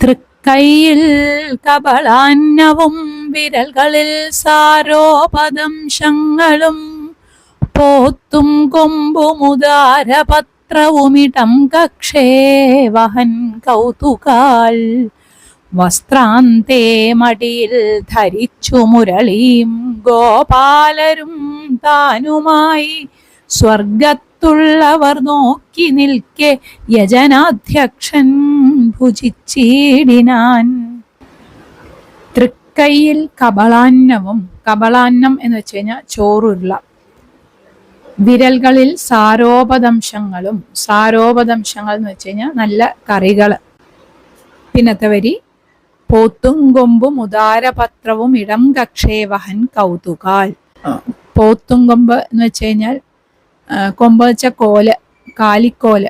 തൃക്കൈയിൽ കപളാന്നവും വിരൽകളിൽ സാരോപദംശങ്ങളും പോത്തും കൊമ്പുമുദാരപത്രവുമിടം കക്ഷേ വഹൻ കൗതുകാൽ വസ്ത്രാന്തേ മടിയിൽ ധരിച്ചു മുരളീം ഗോപാലരും താനുമായി സ്വർഗത്തുള്ളവർ നോക്കി നിൽക്കെ യജനാധ്യക്ഷൻ ഭുജിച്ചിടിനാൻ. തൃക്കൈയിൽ കബളാന്നവും കബളാന്നം എന്ന് വെച്ച് കഴിഞ്ഞാൽ ചോറുരുള. വിരലുകളിൽ സാരോപദംശങ്ങളും സാരോപദംശങ്ങൾ എന്ന് വെച്ച് കഴിഞ്ഞാൽ നല്ല കറികൾ. പിന്നത്തെ വരി പോത്തും കൊമ്പും ഉദാരപത്രവും ഇടം കക്ഷേ വഹൻ കൗതുകാൽ പോത്തും കൊമ്പ് എന്ന് വെച്ച് കഴിഞ്ഞാൽ കൊമ്പ് വെച്ച കോൽ കാലിക്കോൽ.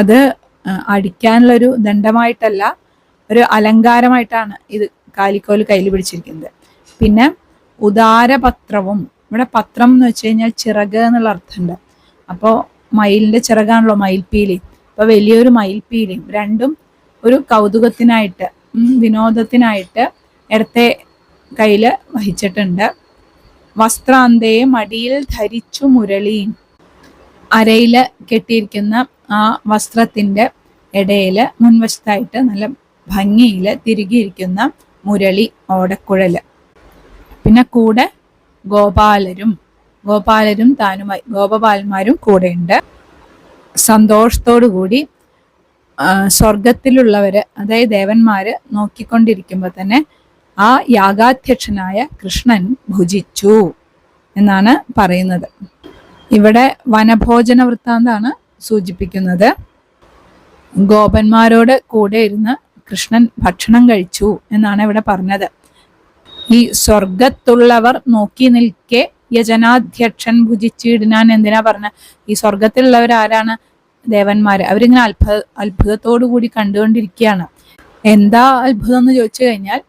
അത് അടിക്കാനുള്ളൊരു ദണ്ഡമായിട്ടല്ല ഒരു അലങ്കാരമായിട്ടാണ് ഇത് കാലിക്കോൽ കയ്യിൽ പിടിച്ചിരിക്കുന്നത്. പിന്നെ ഉദാരപത്രവും ഇവിടെ പത്രം എന്ന് വെച്ച് കഴിഞ്ഞാൽ ചിറക് എന്നുള്ള അർത്ഥമുണ്ട്. അപ്പോൾ മയിലിന്റെ ചിറകാണല്ലോ മയിൽപ്പീലി. അപ്പോൾ വലിയൊരു മയിൽപ്പീലിയും രണ്ടും ഒരു കൗതുകത്തിനായിട്ട് വിനോദത്തിനായിട്ട് ഇടത്തെ കയ്യിൽ വഹിച്ചിട്ടുണ്ട്. വസ്ത്രാന്തയെ മടിയിൽ ധരിച്ചു മുരളിയും അരയിൽ കെട്ടിയിരിക്കുന്ന ആ വസ്ത്രത്തിന്റെ ഇടയിൽ മുൻവശത്തായിട്ട് നല്ല ഭംഗിയിൽ തിരികിയിരിക്കുന്ന മുരളി ഓടക്കുഴൽ പിന്നെ കൂടെ ഗോപാലരും ഗോപാലരും താനുമായി ഗോപപാലന്മാരും കൂടെയുണ്ട്. സന്തോഷത്തോടു കൂടി സ്വർഗത്തിലുള്ളവര് അതായത് ദേവന്മാര് നോക്കിക്കൊണ്ടിരിക്കുമ്പോൾ തന്നെ ആ യാഗാധ്യക്ഷനായ കൃഷ്ണൻ ഭുജിച്ചു എന്നാണ് പറയുന്നത്. ഇവിടെ വനഭോജന വൃത്താന്താണ് സൂചിപ്പിക്കുന്നത്. ഗോപന്മാരോട് കൂടെ ഇരുന്ന് കൃഷ്ണൻ ഭക്ഷണം കഴിച്ചു എന്നാണ് ഇവിടെ പറഞ്ഞത്. ഈ സ്വർഗത്തുള്ളവർ നോക്കി നിൽക്കെ യജനാധ്യക്ഷൻ ഭുജിച്ചിടിനാൻ എന്തിനാ പറഞ്ഞ? ഈ സ്വർഗത്തിലുള്ളവർ ആരാണ്? ദേവന്മാര്. അവരിങ്ങനെ അത്ഭുത അത്ഭുതത്തോടു കൂടി കണ്ടുകൊണ്ടിരിക്കുകയാണ്. എന്താ അത്ഭുതം എന്ന് ചോദിച്ചു കഴിഞ്ഞാൽ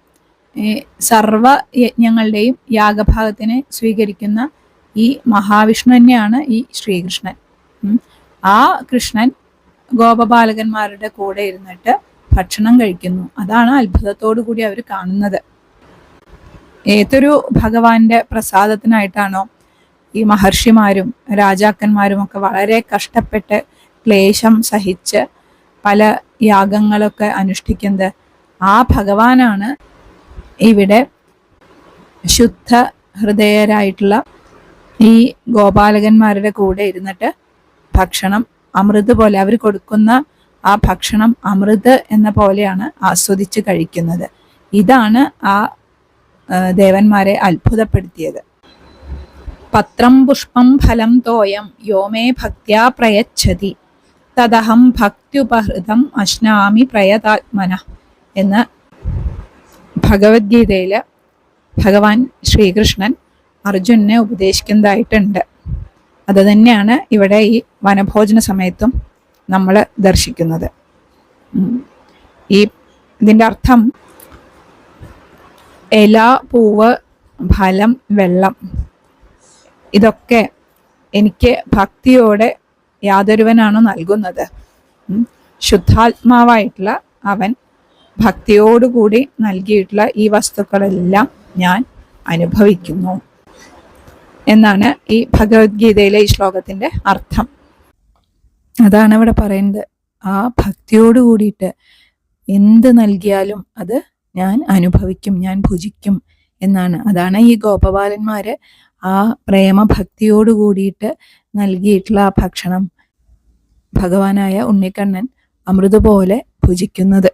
സർവ യജ്ഞങ്ങളുടെയും യാഗഭാഗത്തിനെ സ്വീകരിക്കുന്ന ഈ മഹാവിഷ്ണു തന്നെയാണ് ഈ ശ്രീകൃഷ്ണൻ. ആ കൃഷ്ണൻ ഗോപബാലകന്മാരുടെ കൂടെ ഇരുന്നിട്ട് ഭക്ഷണം കഴിക്കുന്നു. അതാണ് അത്ഭുതത്തോടു കൂടി അവർ കാണുന്നത്. ഏതൊരു ഭഗവാന്റെ പ്രസാദത്തിനായിട്ടാണോ ഈ മഹർഷിമാരും രാജാക്കന്മാരും ഒക്കെ വളരെ കഷ്ടപ്പെട്ട് ക്ലേശം സഹിച്ച് പല യാഗങ്ങളൊക്കെ അനുഷ്ഠിക്കുന്നത് ആ ഭഗവാനാണ്. ഇവിടെ ശുദ്ധ ഹൃദയരായിട്ടുള്ള ഈ ഗോപാലകന്മാരുടെ കൂടെ ഇരുന്നിട്ട് ഭക്ഷണം അമൃത് പോലെ അവർ കൊടുക്കുന്ന ആ ഭക്ഷണം അമൃത് എന്ന പോലെയാണ് ആസ്വദിച്ച് കഴിക്കുന്നത്. ഇതാണ് ആ ദേവന്മാരെ അത്ഭുതപ്പെടുത്തിയത്. പത്രം പുഷ്പം ഫലം തോയം യോമേ ഭക്യാ പ്രയച്ഛതി. തദഹം ഭക്ത്യുപഹൃതം അശ്നാമി പ്രയതാത്മന എന്ന് ഭഗവത്ഗീതയിൽ ഭഗവാൻ ശ്രീകൃഷ്ണൻ അർജുനനെ ഉപദേശിക്കുന്നതായിട്ടുണ്ട്. അത് തന്നെയാണ് ഇവിടെ ഈ വനഭോജന സമയത്തും നമ്മൾ ദർശിക്കുന്നത്. ഈ ഇതിന്റെ അർത്ഥം ഇല പൂവ് ഫലം വെള്ളം ഇതൊക്കെ എനിക്ക് ഭക്തിയോടെ യാതൊരുവനാണോ നൽകുന്നത്. ശുദ്ധാത്മാവായിട്ടുള്ള അവൻ ഭക്തിയോടുകൂടി നൽകിയിട്ടുള്ള ഈ വസ്തുക്കളെല്ലാം ഞാൻ അനുഭവിക്കുന്നു. എന്നാണ് ഈ ഭഗവത്ഗീതയിലെ ഈ ശ്ലോകത്തിന്റെ അർത്ഥം. അതാണ് ഇവിടെ പറയുന്നത്. ആ ഭക്തിയോട് കൂടിയിട്ട് എന്ത് നൽകിയാലും അത് ഞാൻ അനുഭവിക്കും ഞാൻ ഭുജിക്കും എന്നാണ്. അതാണ് ഈ ഗോപബാലന്മാര് ആ പ്രേമഭക്തിയോട് കൂടിയിട്ട് നൽകിയിട്ടുള്ള ആ ഭക്ഷണം. ഭഗവാനായ ഉണ്ണിക്കണ്ണൻ അമൃത് പോലെ ഭുജിക്കുന്നത്.